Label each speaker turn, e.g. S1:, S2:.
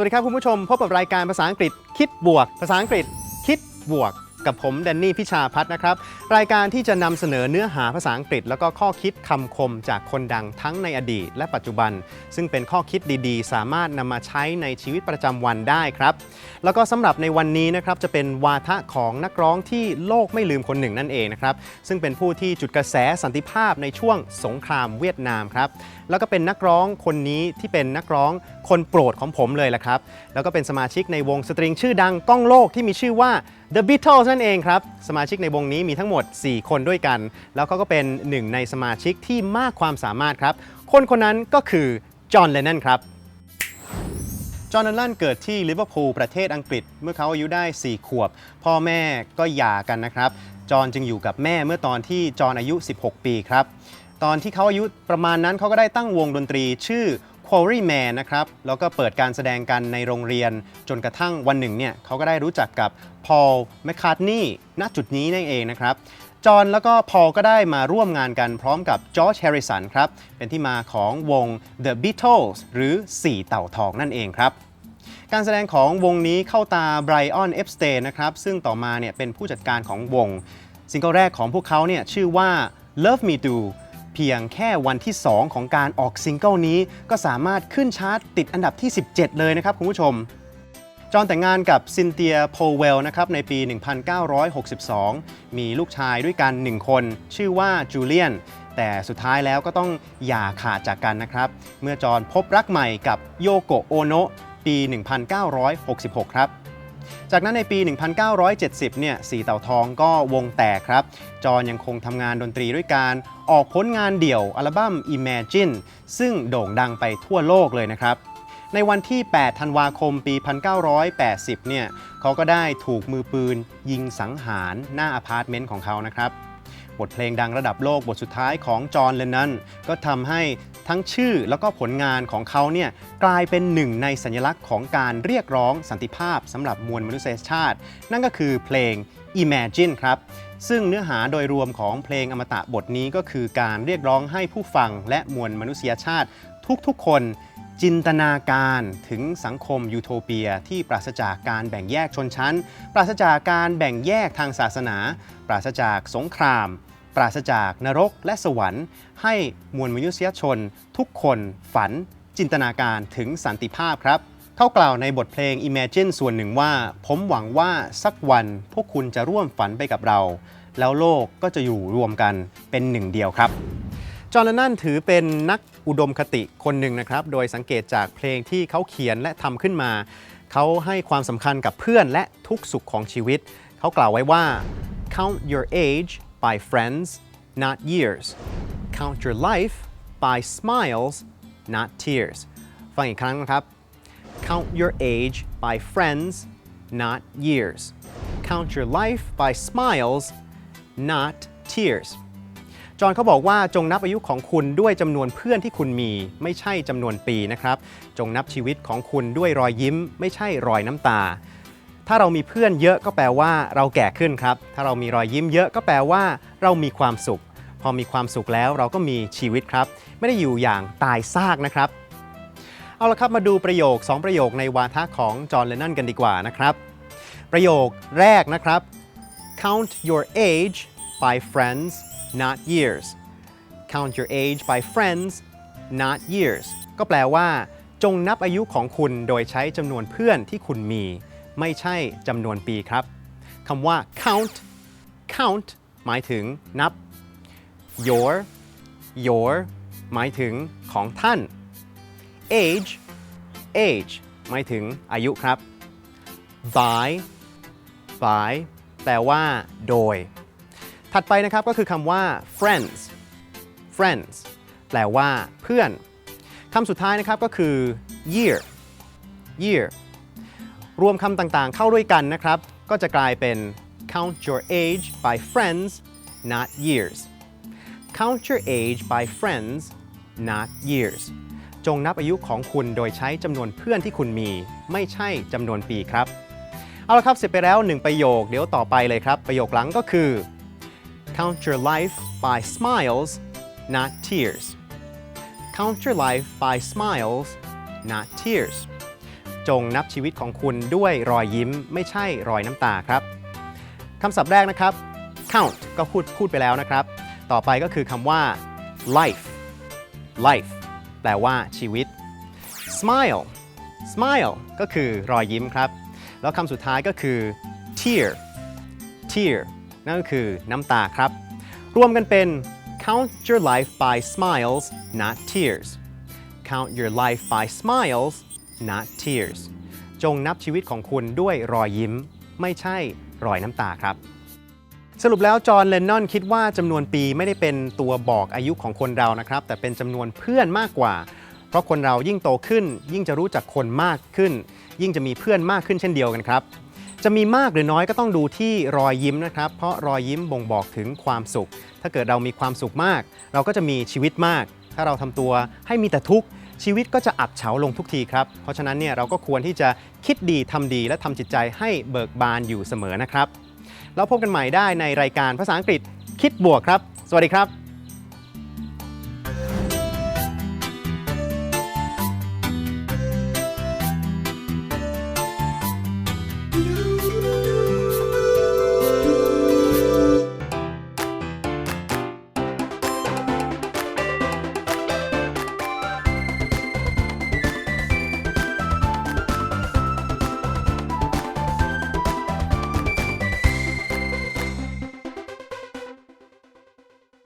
S1: วัสดีครับคุณผู้ชม พบกับรายการภาษาอังกฤษคิดบวก ภาษาอังกฤษคิดบวก กับผมแดนนี่พิชาพัฒน์นะครับ รายการที่จะนำเสนอเนื้อหาภาษาอังกฤษ แล้วก็ข้อคิดคำคมจากคนดังทั้งในอดีต และปัจจุบัน ซึ่งเป็นข้อคิดดีๆ สามารถนำมาใช้ในชีวิตประจำวันได้ครับ แล้วก็สำหรับในวันนี้นะครับจะเป็นวาทะของนักร้องที่โลกไม่ลืมคนหนึ่งนั่นเองนะครับ ซึ่งเป็นผู้ที่จุดกระแสสันติภาพในช่วงสงครามเวียดนามครับแล้วก็เป็นนักร้องคนนี้ที่เป็นนักร้องคนโปรดของผมเลยแหละครับ แล้วก็เป็นสมาชิกในวงสตริงชื่อดังก้องโลกที่มีชื่อว่า The Beatles นั่นเองครับ สมาชิกในวงนี้มีทั้งหมด 4 คนด้วยกัน แล้วเขาก็เป็นหนึ่งในสมาชิกที่มากความสามารถครับ คนคนนั้นก็คือจอห์นเลนนอนครับ จอห์นเลนนอนเกิดที่ลิเวอร์พูลประเทศอังกฤษ เมื่อเขาอายุได้ 4 ขวบ พ่อแม่ก็หย่ากันนะครับ จอห์นจึงอยู่กับแม่เมื่อตอนที่จอห์นอายุ 16 ปีครับ ตอนที่เขาอายุประมาณนั้นเขาก็ได้ตั้งวงดนตรีชื่อ Quarryman นะครับ แล้วก็เปิดการแสดงกันในโรงเรียน จนกระทั่งวันหนึ่งเนี่ยเขาก็ได้รู้จักกับพอลแมคคาร์ทนีย์ณจุดนี้นั่นเองนะครับจอห์นแล้วก็พอลก็ได้มาร่วมงานกันพร้อมกับจอร์จแฮร์ริสันครับ เป็นที่มาของวง The Beatles หรือ 4 เต่าทองนั่นเองครับ การแสดงของวงนี้เข้าตาไบรอันเอฟสเตนนะครับ ซึ่งต่อมาเนี่ยเป็นผู้จัดการของวง ซิงเกิลแรกของพวกเขาเนี่ยชื่อว่า Love Me Do พียงแค่วันที่ 2 ของการออกซิงเกิลนี้ ก็สามารถขึ้นชาร์ตติดอันดับที่ 17 เลยนะครับคุณผู้ชม จอห์นแต่งงานกับซินเตียโพเวลนะครับในปี 1962 มีลูกชายด้วยกัน 1 คน ชื่อว่าจูเลียน แต่สุดท้ายแล้วก็ต้องหย่าขาดจากกันนะครับ เมื่อจอห์นพบรักใหม่กับโยโกโอโนะปี 1966 ครับ จากนั้นในปี 1970 เนี่ยสีเต่าทองก็วงแตกครับ จอห์นยังคงทำงานดนตรีด้วยการออกผลงานเดี่ยวอัลบั้ม Imagine ซึ่งโด่งดังไปทั่วโลกเลยนะครับ ในวันที่ 8 ธันวาคมปี 1980 เนี่ยเขาก็ได้ถูกมือปืนยิงสังหารหน้าอพาร์ตเมนต์ของเขานะครับบทเพลงดังระดับโลกบทสุดท้ายของจอห์นเลนนอนก็ทำให้ ทั้งชื่อแล้วก็ผลงานของเขาเนี่ยกลายเป็นหนึ่งในสัญลักษณ์ของการเรียกร้องสันติภาพสำหรับมวลมนุษยชาติ นั่นก็คือเพลง Imagine ครับซึ่งเนื้อหาโดยรวมของเพลงอมตะบทนี้ก็คือการเรียกร้องให้ผู้ฟังและมวลมนุษยชาติ ทุกๆ คนจินตนาการถึงสังคมยูโทเปีย ที่ปราศจากการแบ่งแยกชนชั้น ปราศจากการแบ่งแยกทางศาสนา ปราศจากสงคราม ปราศจากนรกและสวรรค์ ให้มวลมนุษยชน ทุกคนฝัน จินตนาการถึงสันติภาพครับเขากล่าวในบทเพลง Imagine ส่วนหนึ่งว่า ผมหวังว่าสักวันพวกคุณจะร่วมฝันไปกับเรา แล้วโลกก็จะอยู่รวมกันเป็นหนึ่งเดียวครับ จอห์นเลนนอนถือเป็นนักอุดมคติคนหนึ่งนะครับ โดยสังเกตจากเพลงที่เขาเขียนและทำขึ้นมา เขาให้ความสำคัญกับเพื่อนและทุกสุขของชีวิต เขากล่าวไว้ว่า count your age by friends not years count your life by smiles not tears ฟังอีกครั้งนะครับ count your age by friends not years count your life by smiles not tears จอห์นเขาบอกว่าจงนับอายุของคุณด้วยจำนวนเพื่อนที่คุณมี ไม่ใช่จำนวนปีนะครับ จงนับชีวิตของคุณด้วยรอยยิ้ม ไม่ใช่รอยน้ำตา ถ้าเรามีเพื่อนเยอะก็แปลว่าเราแก่ขึ้นครับ ถ้าเรามีรอยยิ้มเยอะก็แปลว่าเรามีความสุข พอมีความสุขแล้วเราก็มีชีวิตครับ ไม่ได้อยู่อย่างตายซากนะครับ เอาละครับมาดูประโยค 2 ประโยคในวาทะของจอห์นเลนนอนกันดีกว่านะครับ ประโยคแรกนะครับ count your age by friends not years count your age by friends not years ก็แปลว่า จงนับอายุของคุณโดยใช้จำนวนเพื่อนที่คุณมี ไม่ใช่จำนวนปีครับคำว่า count count หมายถึงนับ your your หมายถึงของท่าน age age หมายถึงอายุครับ by by แปลว่าโดย ถัดไปนะครับก็คือคำว่า friends friends แปลว่าเพื่อน คำสุดท้ายนะครับก็คือ year year รวมคำต่างๆ เข้าด้วยกันนะครับ ก็จะกลายเป็น count your age by friends not years count your age by friends not years จงนับอายุของคุณโดยใช้จำนวนเพื่อนที่คุณมี ไม่ใช่จำนวนปีครับ เอาละครับ เสร็จไปแล้ว 1 ประโยค เดี๋ยวต่อไปเลยครับ ประโยคหลังก็คือ count your life by smiles not tears count your life by smiles not tears จงนับชีวิตของคุณด้วยรอยยิ้มไม่ใช่รอยน้ำตาครับคำศัพท์แรกนะครับ count ก็พูดพูดไปแล้วนะครับ ต่อไปก็คือคำว่า life life แปลว่าชีวิต smile smile ก็คือรอยยิ้มครับ แล้วคำสุดท้ายก็คือ tear tear นั่นก็คือน้ำตาครับ รวมกันเป็น count your life by smiles not tears count your life by smiles not tears จงนับชีวิตของคุณด้วยรอยยิ้ม ไม่ใช่รอยน้ำตาครับ สรุปแล้วจอห์นเลนนอนคิดว่าจำนวนปีไม่ได้เป็นตัวบอกอายุของคนเรานะครับ แต่เป็นจำนวนเพื่อนมากกว่า เพราะคนเรายิ่งโตขึ้น ยิ่งจะรู้จักคนมากขึ้น ยิ่งจะมีเพื่อนมากขึ้นเช่นเดียวกันครับจะมีมากหรือน้อยก็ต้องดูที่รอยยิ้มนะครับ เพราะรอยยิ้มบ่งบอกถึงความสุข ถ้าเกิดเรามีความสุขมาก เราก็จะมีชีวิตมาก ถ้าเราทำตัวให้มีแต่ทุกข์ ชีวิตก็จะอับเฉาลงทุกทีครับ เพราะฉะนั้นเนี่ยเราก็ควรที่จะคิดดีทำดีและทำจิตใจให้เบิกบานอยู่เสมอนะครับ แล้วพบกันใหม่ได้ในรายการภาษาอังกฤษคิดบวกครับ สวัสดีครับ